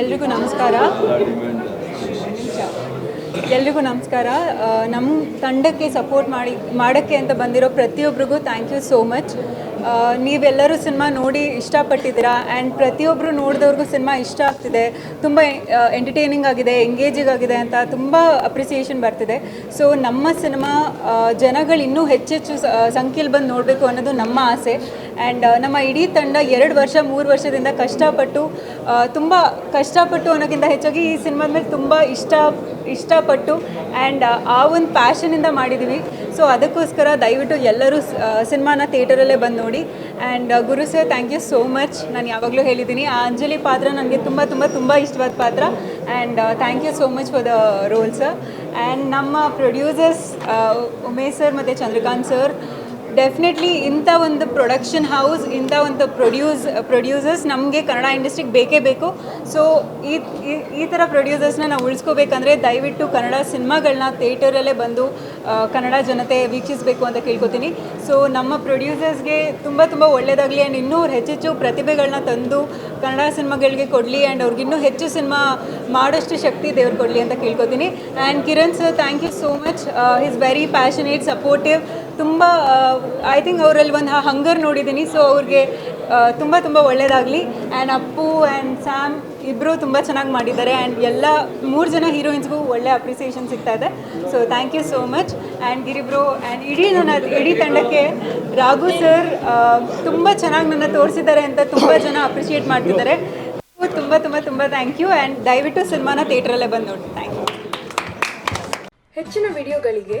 ಎಲ್ರಿಗೂ ನಮಸ್ಕಾರ. ಎಲ್ರಿಗೂ ನಮಸ್ಕಾರ. ನಮ್ಮ ತಂಡಕ್ಕೆ ಸಪೋರ್ಟ್ ಮಾಡಿ, ಮಾಡೋಕ್ಕೆ ಅಂತ ಬಂದಿರೋ ಪ್ರತಿಯೊಬ್ಬರಿಗೂ ಥ್ಯಾಂಕ್ ಯು ಸೋ ಮಚ್ ನೀವೆಲ್ಲರೂ ಸಿನಿಮಾ ನೋಡಿ ಇಷ್ಟಪಟ್ಟಿದ್ದೀರಾ? ಆ್ಯಂಡ್ ಪ್ರತಿಯೊಬ್ಬರು ನೋಡಿದವ್ರಿಗೂ ಸಿನಿಮಾ ಇಷ್ಟ ಆಗ್ತಿದೆ. ತುಂಬ ಎಂಟರ್ಟೈನಿಂಗ್ ಆಗಿದೆ ಎಂಗೇಜಿಂಗ್ ಆಗಿದೆ ಅಂತ ತುಂಬ ಅಪ್ರಿಸಿಯೇಷನ್ ಬರ್ತಿದೆ. ಸೊ ನಮ್ಮ ಸಿನಿಮಾ ಜನಗಳು ಇನ್ನೂ ಹೆಚ್ಚೆಚ್ಚು ಸಂಖ್ಯೆಯಲ್ಲಿ ಬಂದು ನೋಡಬೇಕು ಅನ್ನೋದು ನಮ್ಮ ಆಸೆ. ಆ್ಯಂಡ್ ನಮ್ಮ ಇಡೀ ತಂಡ ಎರಡು ವರ್ಷ, ಮೂರು ವರ್ಷದಿಂದ ಕಷ್ಟಪಟ್ಟು ತುಂಬ ಕಷ್ಟಪಟ್ಟು ಅನ್ನೋಕ್ಕಿಂತ ಹೆಚ್ಚಾಗಿ ಈ ಸಿನಿಮಾದ ಮೇಲೆ ತುಂಬ ಇಷ್ಟ, ಇಷ್ಟಪಟ್ಟು ಆ್ಯಂಡ್ ಆ ಒಂದು ಪ್ಯಾಷನಿಂದ ಮಾಡಿದ್ದೀವಿ ಸೊ ಅದಕ್ಕೋಸ್ಕರ ದಯವಿಟ್ಟು ಎಲ್ಲರೂ ಸಿನಿಮಾನ ಥಿಯೇಟರಲ್ಲೇ ಬಂದು ನೋಡಿ. And Guru sir thank you so much ನಾನು ಯಾವಾಗಲೂ ಹೇಳಿದ್ದೀನಿ ಆ, ಅಂಜಲಿ ಪಾತ್ರ ನನಗೆ ತುಂಬ ತುಂಬ ತುಂಬ ಇಷ್ಟವಾದ ಪಾತ್ರ. And thank you so much for the role sir and ನಮ್ಮ ಪ್ರೊಡ್ಯೂಸರ್ಸ್ ಉಮೇಶ್ ಸರ್ ಮತ್ತು ಚಂದ್ರಕಾಂತ್ ಸರ್ ಡೆಫಿನೆಟ್ಲಿ ಇಂಥ ಒಂದು ಪ್ರೊಡಕ್ಷನ್ ಹೌಸ್ ಇಂಥ ಒಂದು ಪ್ರೊಡ್ಯೂಸ್ ಪ್ರೊಡ್ಯೂಸರ್ಸ್ ನಮಗೆ ಕನ್ನಡ ಇಂಡಸ್ಟ್ರಿಗೆ ಬೇಕೇ ಬೇಕು. ಸೊ ಈ, ಈ- ಥರ ಪ್ರೊಡ್ಯೂಸರ್ಸ್ನ ನಾವು ಉಳಿಸ್ಕೋಬೇಕಂದ್ರೆ ದಯವಿಟ್ಟು ಕನ್ನಡ ಸಿನಿಮಾಗಳನ್ನ ಥಿಯೇಟರಲ್ಲೇ ಬಂದು ಕನ್ನಡ ಜನತೆ ವೀಕ್ಷಿಸಬೇಕು ಅಂತ ಕೇಳ್ಕೊತೀನಿ. ಸೊ ನಮ್ಮ ಪ್ರೊಡ್ಯೂಸರ್ಸ್ಗೆ ತುಂಬ ತುಂಬ ಒಳ್ಳೆಯದಾಗಲಿ ಆ್ಯಂಡ್ ಇನ್ನೂ ಹೆಚ್ಚೆಚ್ಚು ಪ್ರತಿಭೆಗಳನ್ನ ತಂದು ಕನ್ನಡ ಸಿನಿಮಾಗಳಿಗೆ ಕೊಡಲಿ ಆ್ಯಂಡ್ ಅವ್ರಿಗೆ ಇನ್ನೂ ಹೆಚ್ಚು ಸಿನಿಮಾ ಮಾಡೋಷ್ಟು ಶಕ್ತಿ ದೇವ್ರು ಕೊಡಲಿ ಅಂತ ಕೇಳ್ಕೊತೀನಿ. And Kiran sir thank you so much is very passionate supportive ತುಂಬ ಐ ಥಿಂಕ್ ಅವರಲ್ಲಿ ಒಂದು ಹಂಗರ್ ನೋಡಿದ್ದೀನಿ. ಸೊ ಅವ್ರಿಗೆ ತುಂಬ ತುಂಬ ಒಳ್ಳೆಯದಾಗಲಿ ಆ್ಯಂಡ್ ಅಪ್ಪು ಆ್ಯಂಡ್ ಸ್ಯಾಮ್ ಇಬ್ಬರು ತುಂಬ ಚೆನ್ನಾಗಿ ಮಾಡಿದ್ದಾರೆ. ಆ್ಯಂಡ್ ಎಲ್ಲ ಮೂರು ಜನ ಹೀರೋಯಿನ್ಸ್ಗೂ ಒಳ್ಳೆ ಅಪ್ರಿಸಿಯೇಷನ್ ಸಿಗ್ತಾ ಇದೆ. So thank you so much and ಗಿರಿಬ್ರೋ and ಇಡೀ ನನ್ನ, ಇಡೀ ತಂಡಕ್ಕೆ ರಾಘು ಸರ್ ತುಂಬ ಚೆನ್ನಾಗಿ ನನ್ನ ತೋರಿಸಿದ್ದಾರೆ ಅಂತ ತುಂಬ ಜನ ಅಪ್ರಿಷಿಯೇಟ್ ಮಾಡ್ತಿದ್ದಾರೆ. ತುಂಬ ತುಂಬ ತುಂಬ ಥ್ಯಾಂಕ್ ಯು ಆ್ಯಂಡ್ ದಯವಿಟ್ಟು ಸಿನಿಮಾನ ಥಿಯೇಟ್ರಲ್ಲೇ ಬಂದು ನೋಡಿ ಥ್ಯಾಂಕ್ ಯು ಹೆಚ್ಚಿನ ವಿಡಿಯೋಗಳಿಗೆ